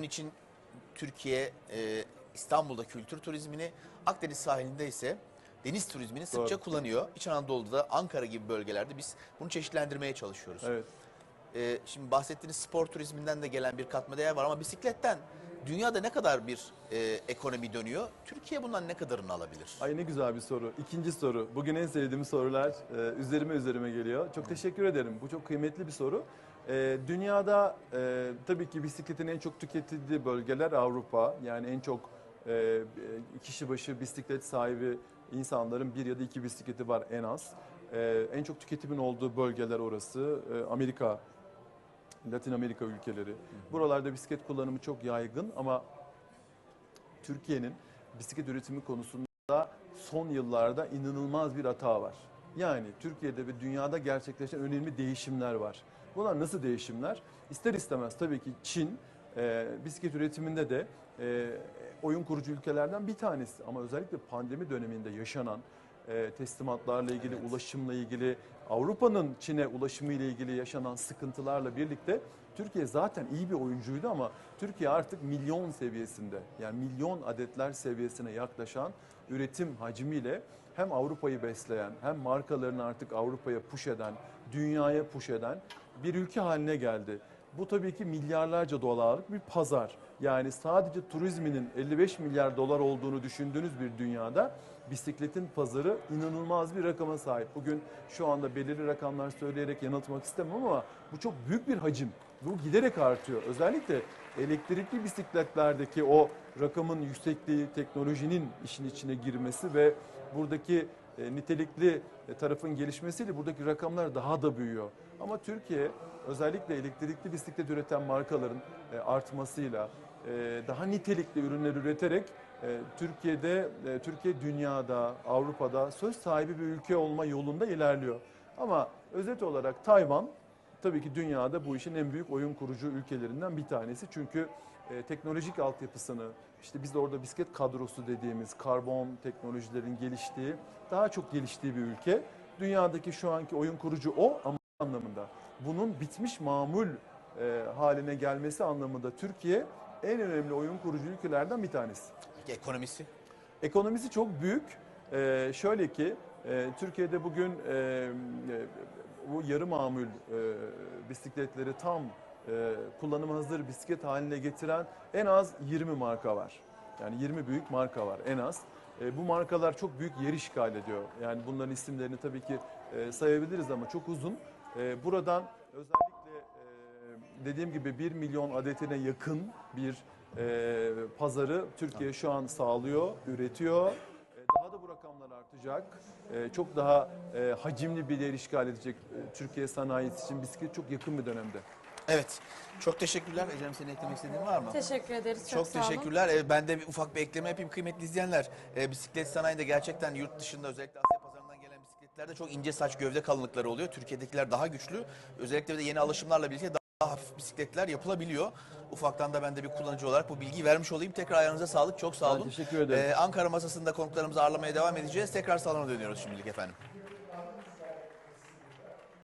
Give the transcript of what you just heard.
Bunun için Türkiye e, İstanbul'da kültür turizmini, Akdeniz sahilinde ise deniz turizmini sıkça Doğru. kullanıyor. İç Anadolu'da da Ankara gibi bölgelerde biz bunu çeşitlendirmeye çalışıyoruz. Evet. E, şimdi bahsettiğiniz spor turizminden de gelen bir katma değer var ama bisikletten dünyada ne kadar bir e, ekonomi dönüyor? Türkiye bundan ne kadarını alabilir? Ay ne güzel bir soru. İkinci soru. Bugün en sevdiğim sorular e, üzerime üzerime geliyor. Çok teşekkür ederim. Bu çok kıymetli bir soru. E, dünyada e, tabii ki bisikletin en çok tüketildiği bölgeler Avrupa. Yani en çok e, e, kişi başı bisiklet sahibi insanların bir ya da iki bisikleti var en az. E, en çok tüketimin olduğu bölgeler orası. E, Amerika, Latin Amerika ülkeleri. Buralarda bisiklet kullanımı çok yaygın ama Türkiye'nin bisiklet üretimi konusunda son yıllarda inanılmaz bir hata var. Yani Türkiye'de ve dünyada gerçekleşen önemli değişimler var. Bunlar nasıl değişimler? İster istemez tabii ki Çin e, bisiklet üretiminde de e, oyun kurucu ülkelerden bir tanesi. Ama özellikle pandemi döneminde yaşanan e, teslimatlarla ilgili, Evet. ulaşımla ilgili, Avrupa'nın Çin'e ulaşımı ile ilgili yaşanan sıkıntılarla birlikte Türkiye zaten iyi bir oyuncuydu ama Türkiye artık milyon seviyesinde yani milyon adetler seviyesine yaklaşan üretim hacmiyle hem Avrupa'yı besleyen hem markalarını artık Avrupa'ya push eden, dünyaya push eden bir ülke haline geldi. Bu tabii ki milyarlarca dolarlık bir pazar. Yani sadece turizminin 55 milyar dolar olduğunu düşündüğünüz bir dünyada bisikletin pazarı inanılmaz bir rakama sahip. Bugün şu anda belirli rakamlar söyleyerek yanıltmak istemem ama bu çok büyük bir hacim. Bu giderek artıyor. Özellikle elektrikli bisikletlerdeki o rakamın yüksekliği, teknolojinin işin içine girmesi ve buradaki e, nitelikli e, tarafın gelişmesiyle buradaki rakamlar daha da büyüyor. Ama Türkiye özellikle elektrikli bisiklet üreten markaların e, artmasıyla e, daha nitelikli ürünler üreterek e, Türkiye'de, e, Türkiye dünyada, Avrupa'da söz sahibi bir ülke olma yolunda ilerliyor. Ama özet olarak Tayvan tabii ki dünyada bu işin en büyük oyun kurucu ülkelerinden bir tanesi. Çünkü e, teknolojik altyapısını, işte biz de orada bisiklet kadrosu dediğimiz karbon teknolojilerin geliştiği, daha çok geliştiği bir ülke. Dünyadaki şu anki oyun kurucu o ama anlamında. Bunun bitmiş mamul e, haline gelmesi anlamında Türkiye en önemli oyun kurucu ülkelerden bir tanesi. Peki ekonomisi? Ekonomisi çok büyük. Ee, şöyle ki e, Türkiye'de bugün e, e, bu yarı mamul e, bisikletleri tam e, kullanıma hazır bisiklet haline getiren en az 20 marka var. Yani 20 büyük marka var en az. E, bu markalar çok büyük yer işgal ediyor. Yani bunların isimlerini tabii ki sayabiliriz ama çok uzun. Buradan özellikle dediğim gibi 1 milyon adetine yakın bir pazarı Türkiye şu an sağlıyor, üretiyor. E, Daha da bu rakamlar artacak. E, çok daha e, hacimli bir yer işgal edecek e, Türkiye sanayisi için bisiklet çok yakın bir dönemde. Evet. Çok teşekkürler. Ecem senin eklemek istediğin var mı? Teşekkür ederiz. Çok, Çok, sağ olun. teşekkürler. Ee, Ben de bir ufak bir ekleme yapayım kıymetli izleyenler. Ee, bisiklet sanayinde gerçekten yurt dışında özellikle Asya pazarından gelen bisikletlerde çok ince saç gövde kalınlıkları oluyor. Türkiye'dekiler daha güçlü. Özellikle de yeni alışımlarla birlikte daha hafif bisikletler yapılabiliyor. Ufaktan da ben de bir kullanıcı olarak bu bilgiyi vermiş olayım. Tekrar ayağınıza sağlık. Çok sağ Ben olun. teşekkür ederim. Ee, Ankara masasında konuklarımızı ağırlamaya devam edeceğiz. Tekrar salona dönüyoruz şimdilik efendim.